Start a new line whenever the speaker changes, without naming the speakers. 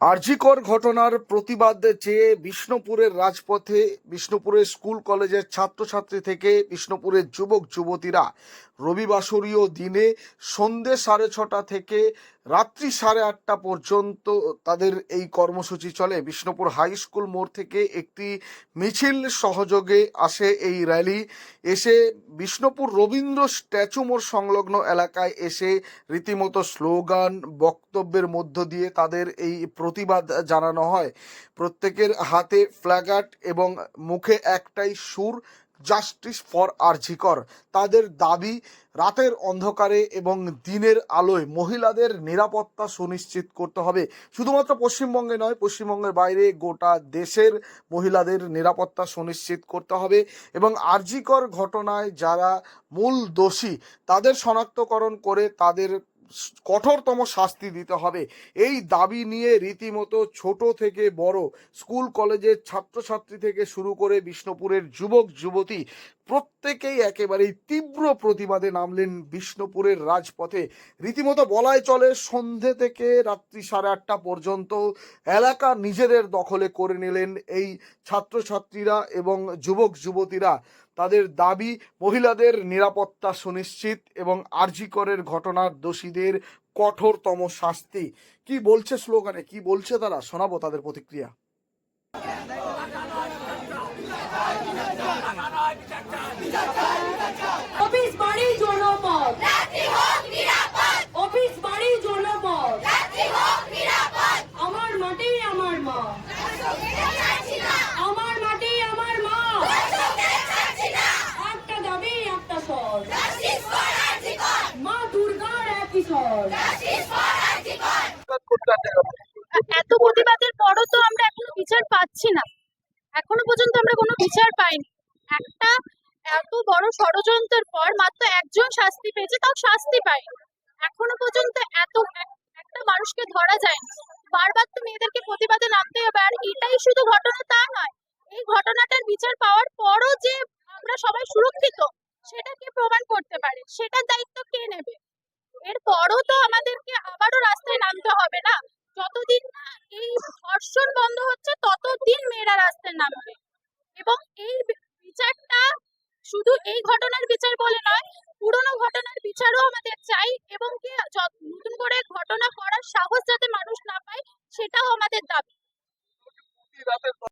আরজিকর ঘটনার প্রতিবাদ চেয়ে বিষ্ণুপুরের রাজপথে, বিষ্ণুপুরের স্কুল কলেজের ছাত্রছাত্রী থেকে বিষ্ণুপুরের যুবক যুবতীরা রবিবাসরীয় দিনে সন্ধ্যে সাড়ে ছটা থেকে রাত্রি সাড়ে আটটা পর্যন্ত তাদের এই কর্মসূচি চলে। বিষ্ণুপুর হাই স্কুল মোড় থেকে একটি মিছিল সহযোগে আসে এই র্যালি। এসে বিষ্ণুপুর রবীন্দ্র স্ট্যাচু মোড় সংলগ্ন এলাকায় এসে রীতিমতো স্লোগান, বক্তব্যের মধ্য দিয়ে তাদের এই প্রতিবাদ জানানো হয়। প্রত্যেকের হাতে ফ্ল্যাগার্ড এবং মুখে একটাই সুর। জাস্টিস ফর আরজিকর তাদের দাবি, রাতের অন্ধকারে এবং দিনের আলোয় মহিলাদের নিরাপত্তা সুনিশ্চিত করতে হবে। শুধুমাত্র পশ্চিমবঙ্গে নয়, পশ্চিমবঙ্গের বাইরে গোটা দেশের মহিলাদের নিরাপত্তা সুনিশ্চিত করতে হবে এবং আরজিকর ঘটনায় যারা মূল দোষী, তাদের শনাক্তকরণ করে তাদের কঠোরতম শাস্তি দিতে হবে। এই দাবি নিয়ে রীতিমতো ছোট থেকে বড় স্কুল, কলেজের ছাত্রছাত্রী থেকে শুরু করে বিষ্ণুপুরের যুবক, যুবতী প্রত্যেকেই একেবারেই তীব্র প্রতিবাদে নামলেন বিষ্ণুপুরের রাজপথে। রীতিমতো বলাই চলে, সন্ধে থেকে রাত্রি সাড়ে আটটা পর্যন্ত এলাকা নিজেদের দখলে করে নিলেন এই ছাত্রছাত্রীরা এবং যুবক, যুবতীরা। তাদের দাবি, মহিলাদের নিরাপত্তা সুনিশ্চিত এবং আর্জিকরের ঘটনার দোষীদের কঠোরতম শাস্তি। কি বলছে স্লোগানে? কি বলছে তারা? শোনাবো তাদের প্রতিক্রিয়া
অফিস বাড়ি জনপদ অফিস বাড়ি জনপদ আমার মাটি আমার মা আমার মাটি আমার মা একটা দাবি একটা স্বর মা দুর্গার একই স্বর
এত প্রতিবাদের পরও তো আমরা এখনও বিচার পাচ্ছি না। এখনও পর্যন্ত আমরা কোনো বিচার পাইনি। একটা এত বড় ষড়যন্ত্রের পর মাত্র একজন শাস্তি পেয়েছে, তাও শাস্তি পায়নি। এখনও পর্যন্ত এত একটা মানুষকে ধরা যায়নি। বারবার তো মেয়েদেরকে প্রতিবাদে নামতে হবে, আর এটাই শুধু ঘটনা তা নয়। এই ঘটনাটার বিচার পাওয়ার পরও যে আমরা সবাই সুরক্ষিত, সেটা কে প্রমাণ করতে পারে? সেটার দায়িত্ব কে নেবে? এরপরও তো আমাদেরকে আবারও রাস্তায় নামতে হবে না। যতদিন না এই ধর্ষণ বন্ধ হচ্ছে, ততদিন মেয়েরা রাস্তায় নামবে। এবং এই বিচারটা শুধু এই ঘটনার বিচার বলে নয়, পুরনো ঘটনার বিচারও আমাদের চাই এবং কি নতুন করে